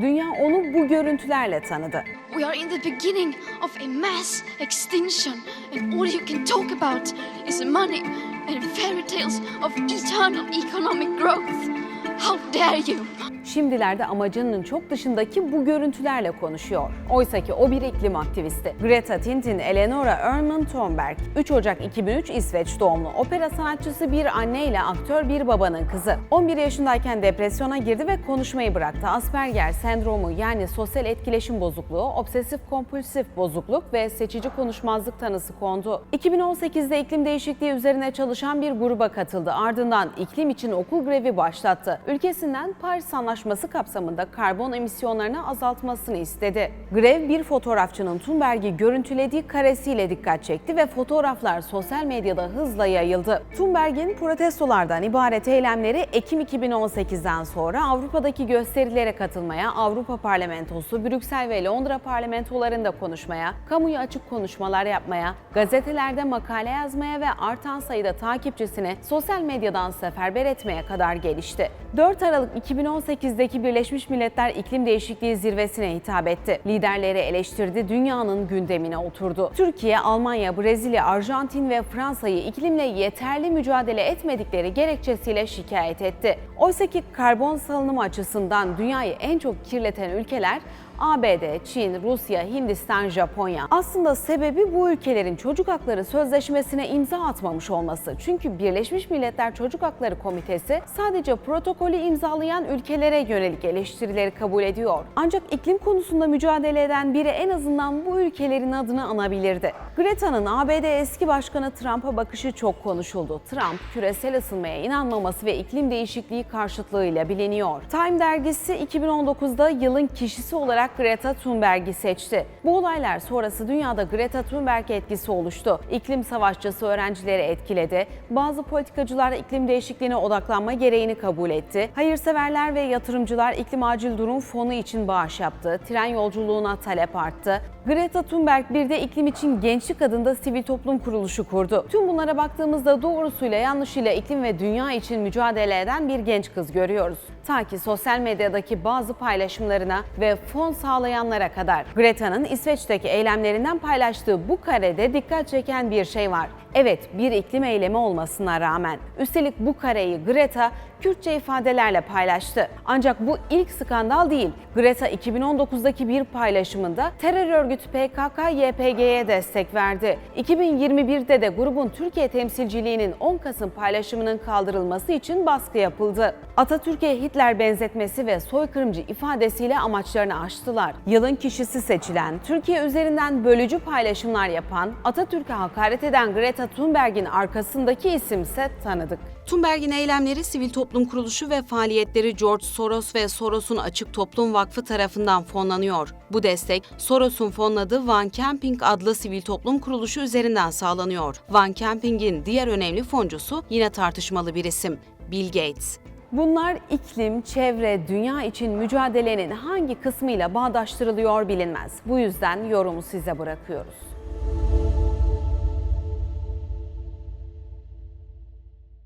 Dünya onu bu görüntülerle tanıdı. We are in the beginning of a mass extinction, and all you can talk about is money and fairy tales of eternal economic growth. How dare you! Şimdilerde amacının çok dışındaki bu görüntülerle konuşuyor. Oysa ki o bir iklim aktivisti. Greta Thunberg, Eleonora Erman Thunberg, 3 Ocak 2003 İsveç doğumlu opera sanatçısı bir anne ile aktör bir babanın kızı. 11 yaşındayken depresyona girdi ve konuşmayı bıraktı. Asperger sendromu yani sosyal etkileşim bozukluğu, obsesif kompulsif bozukluk ve seçici konuşmazlık tanısı kondu. 2018'de iklim değişikliği üzerine çalışan bir gruba katıldı. Ardından iklim için okul grevi başlattı. Ülkesinden Paris Anlaşması kapsamında karbon emisyonlarını azaltmasını istedi. Grev bir fotoğrafçının Thunberg'i görüntülediği karesiyle dikkat çekti ve fotoğraflar sosyal medyada hızla yayıldı. Thunberg'in protestolardan ibaret eylemleri Ekim 2018'den sonra Avrupa'daki gösterilere katılmaya, Avrupa Parlamentosu, Brüksel ve Londra parlamentolarında konuşmaya, kamuya açık konuşmalar yapmaya, gazetelerde makale yazmaya ve artan sayıda takipçisini sosyal medyadan seferber etmeye kadar gelişti. 4 Aralık 2018'deki Birleşmiş Milletler İklim Değişikliği Zirvesi'ne hitap etti. Liderleri eleştirdi, dünyanın gündemine oturdu. Türkiye, Almanya, Brezilya, Arjantin ve Fransa'yı iklimle yeterli mücadele etmedikleri gerekçesiyle şikayet etti. Oysa ki karbon salınımı açısından dünyayı en çok kirleten ülkeler ABD, Çin, Rusya, Hindistan, Japonya. Aslında sebebi bu ülkelerin çocuk hakları sözleşmesine imza atmamış olması. Çünkü Birleşmiş Milletler Çocuk Hakları Komitesi sadece protokolü imzalayan ülkelere yönelik eleştirileri kabul ediyor. Ancak iklim konusunda mücadele eden biri en azından bu ülkelerin adını anabilirdi. Greta'nın ABD eski başkanı Trump'a bakışı çok konuşuldu. Trump, küresel ısınmaya inanmaması ve iklim değişikliği karşıtlığıyla biliniyor. Time dergisi 2019'da yılın kişisi olarak Greta Thunberg'i seçti. Bu olaylar sonrası dünyada Greta Thunberg etkisi oluştu. İklim savaşçısı öğrencileri etkiledi. Bazı politikacılar iklim değişikliğine odaklanma gereğini kabul etti. Hayırseverler ve yatırımcılar iklim acil durum fonu için bağış yaptı. Tren yolculuğuna talep arttı. Greta Thunberg bir de iklim için Gençlik adında sivil toplum kuruluşu kurdu. Tüm bunlara baktığımızda doğrusuyla yanlışıyla iklim ve dünya için mücadele eden bir genç kız görüyoruz. Ta ki sosyal medyadaki bazı paylaşımlarına ve fon sağlayanlara kadar. Greta'nın İsveç'teki eylemlerinden paylaştığı bu karede dikkat çeken bir şey var. Evet bir iklim eylemi olmasına rağmen. Üstelik bu kareyi Greta Kürtçe ifadelerle paylaştı. Ancak bu ilk skandal değil. Greta 2019'daki bir paylaşımında terör örgütü PKK-YPG'ye destek verdi. 2021'de de grubun Türkiye temsilciliğinin 10 Kasım paylaşımının kaldırılması için baskı yapıldı. Atatürk'e Hitler benzetmesi ve soykırımcı ifadesiyle amaçlarını aştılar. Yılın kişisi seçilen, Türkiye üzerinden bölücü paylaşımlar yapan, Atatürk'e hakaret eden Greta Thunberg'in arkasındaki isimse tanıdık. Thunberg'in eylemleri sivil toplum kuruluşu ve faaliyetleri George Soros ve Soros'un Açık Toplum Vakfı tarafından fonlanıyor. Bu destek Soros'un fonladığı Van Camping adlı sivil toplum kuruluşu üzerinden sağlanıyor. Van Camping'in diğer önemli foncusu yine tartışmalı bir isim, Bill Gates. Bunlar iklim, çevre, dünya için mücadelenin hangi kısmıyla bağdaştırılıyor bilinmez. Bu yüzden yorumu size bırakıyoruz.